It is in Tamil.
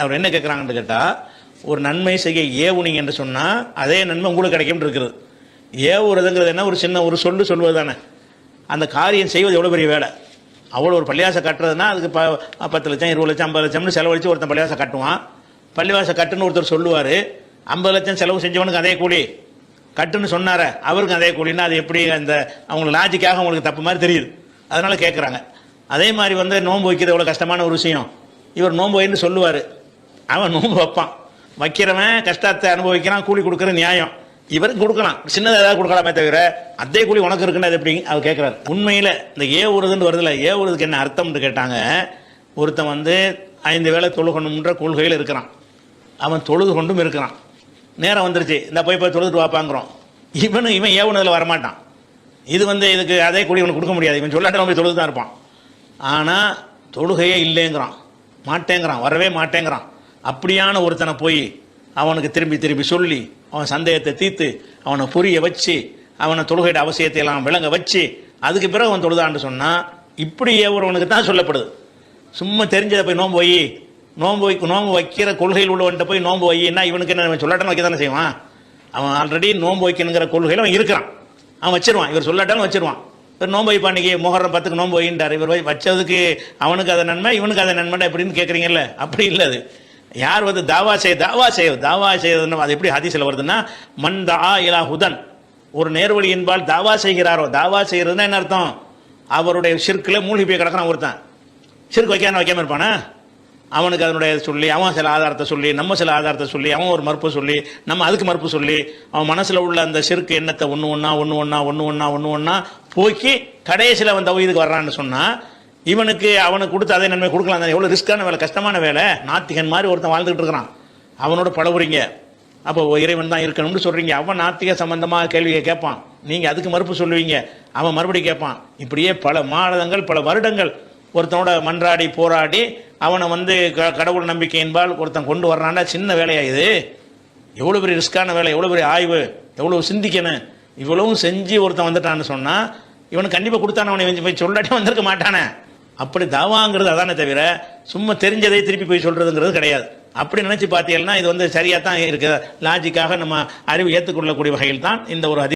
அவர் என்ன கேட்குறாங்கன்னு கேட்டால் ஒரு நன்மை செய்ய ஏவுனீங்க என்று சொன்னால் அதே நன்மை உங்களுக்கு கிடைக்கும் இருக்குது. ஏவுறதுங்கிறது என்ன? ஒரு சின்ன ஒரு சொல்லு சொல்வது தானே. அந்த காரியம் செய்வது எவ்வளோ பெரிய வேலை? அவ்வளோ ஒரு பள்ளிவாசம் கட்டுறதுனா அதுக்கு ப பத்து லட்சம் இருபது லட்சம் ஐம்பது லட்சம்னு செலவழித்து ஒருத்தன் பள்ளியாசை கட்டுவான். பள்ளிவாசம் கட்டுன்னு ஒருத்தர் சொல்லுவார். ஐம்பது லட்சம் செலவு செஞ்சவனுக்கு அதே கூலி. கட்டுன்னு சொன்னார அவருக்கு அதே கூலின்னா அது எப்படி அந்த அவங்க லாஜிக்காக அவங்களுக்கு தப்பு மாதிரி தெரியுது. அதனால கேட்குறாங்க அதே மாதிரி வந்து நோன்பு வைக்கிறது எவ்வளோ கஷ்டமான ஒரு விஷயம். இவர் நோன்பு வைன்னு சொல்லுவார். அவன் நோன்பு வைப்பான். வைக்கிறவன் கஷ்டத்தை அனுபவிக்கிறான் கூலி கொடுக்குற நியாயம். இவருக்கு கொடுக்கலாம். சின்னதாக ஏதாவது கொடுக்கலாமே தவிர அதே கூலி உனக்கு இருக்குன்னு அது எப்படி? அவர் கேட்குறாரு உண்மையில் இந்த ஏ உருதுன்னு வருதுல ஏ உருதுக்கு என்ன அர்த்தம்னு கேட்டாங்க ஒருத்தன் வந்து ஐந்து வேளை தொழுகணுன்ற கொள்கையில் இருக்கிறான். அவன் தொழுது கொண்டும் இருக்கிறான். நேரம் வந்துருச்சு. இந்த போய் போய் தொழுதுட்டு வாப்பாங்கிறோம். இவனு இவன் ஏவுனதில் வரமாட்டான். இது வந்து இதுக்கு அதே கூலி இவனுக்கு கொடுக்க முடியாது. இவன் சொல்லாட்ட போய் தொழுது தான் இருப்பான். ஆனால் தொழுகையே இல்லைங்கிறான். மாட்டேங்கிறான் வரவே மாட்டேங்கிறான். அப்படியான ஒருத்தனை போய் அவனுக்கு திரும்பி திரும்பி சொல்லி அவன் சந்தேகத்தை தீர்த்து அவனை புரிய வச்சு அவனை தொழுகையோட அவசியத்தை எல்லாம் விளங்க வச்சு அதுக்கு பிறகு அவன் தொழுதான்னு சொன்னால் இப்படி ஒருவனுக்கு தான் சொல்லப்படுது. சும்மா தெரிஞ்சதை போய் நோன்பு வை. நோன்பு வை நோன்பு வைக்கிற கொள்கையில் உள்ளவன்ட்ட போய் நோன்பு வைன்னா இவனுக்கு என்ன இவன் சொல்லாட்டம் வைக்க தானே செய்வான்? அவன் ஆல்ரெடி நோன்பு வைக்கணுங்கிற கொள்கையில் அவன் இருக்கிறான். அவன் வச்சிருவான் இவர் சொல்லாட்டாலும் வச்சிருவான். இவர் நோன்பு வைப்பா முகரம் பத்துக்கு நோன்பு வைன்றார் இவர் போய் வச்சதுக்கு அவனுக்கு அதை நன்மை இவனுக்கு அதை நன்மை எப்படின்னு கேட்குறீங்கல்ல அப்படி இல்லை அது. யார் வந்து தாவா செய்ய தாவா செய்ய தாவா செய்யறதுன்னு அது எப்படி ஹதீஸில் வருதுன்னா மன் தா இலா ஹுதன். ஒரு நேர்வழி என்பால் தாவா செய்கிறாரோ தாவா செய்கிறதுனா என்ன அர்த்தம்? அவருடைய சிற்கில் மூழ்கி போய் கிடக்கிறான் ஒருத்தன். சிற்கு வைக்காம வைக்காம இருப்பானா? அவனுக்கு அதனுடைய சொல்லி அவன் சில ஆதாரத்தை சொல்லி நம்ம சில ஆதாரத்தை சொல்லி அவன் ஒரு மறுப்பு சொல்லி நம்ம அதுக்கு மறுப்பு சொல்லி அவன் மனசில் உள்ள அந்த சிறுக்கு எண்ணத்தை ஒன்று ஒன்றா ஒன்று ஒன்றா ஒன்று ஒன்றா ஒன்று ஒன்றா போக்கி கடைசியில் அவன் தவீதுக்கு வர்றான்னு சொன்னால் இவனுக்கு அவனுக்கு கொடுத்து அதே நன்மை கொடுக்கலாம் தானே. எவ்வளோ ரிஸ்க்கான வேலை கஷ்டமான வேலை. நாத்திகன் மாதிரி ஒருத்தன் வாழ்ந்துகிட்டு இருக்கிறான். அவனோட பழகுறீங்க. அப்போ இறைவன் தான் இருக்கணும்னு சொல்கிறீங்க அவன் நாத்திக சம்பந்தமாக கேள்வியை கேட்பான். நீங்கள் அதுக்கு மறுப்பு சொல்லுவீங்க. அவன் மறுபடியும் கேட்பான். இப்படியே பல மாதங்கள் பல வருடங்கள் ஒருத்தனோட மன்றாடி போராடி அவனை வந்து க- கடவுள் நம்பிக்கை என்பால் ஒருத்தன் கொண்டு வர்றான்னா சின்ன வேலையா இது? எவ்வளோ பெரிய ரிஸ்க்கான வேலை எவ்வளோ பெரிய ஆய்வு எவ்வளோ சிந்திக்கணும்? இவ்வளவும் செஞ்சு ஒருத்தன் வந்துட்டான்னு சொன்னால் இவனுக்கு கண்டிப்பாக கொடுத்தான அவனை போய் சொல்லாட்டி வந்திருக்க மாட்டானே. அப்படி தாவாங்கிறது அதானே தவிர சும்மா தெரிஞ்சதை திருப்பி போய் சொல்கிறதுங்கிறது கிடையாது. அப்படி நினச்சி பார்த்தீங்கன்னா இது வந்து சரியாக தான் இருக்கு. லாஜிக்காக நம்ம அறிவு ஏற்றுக்கொள்ளக்கூடிய வகையில் தான் இந்த ஒரு அதி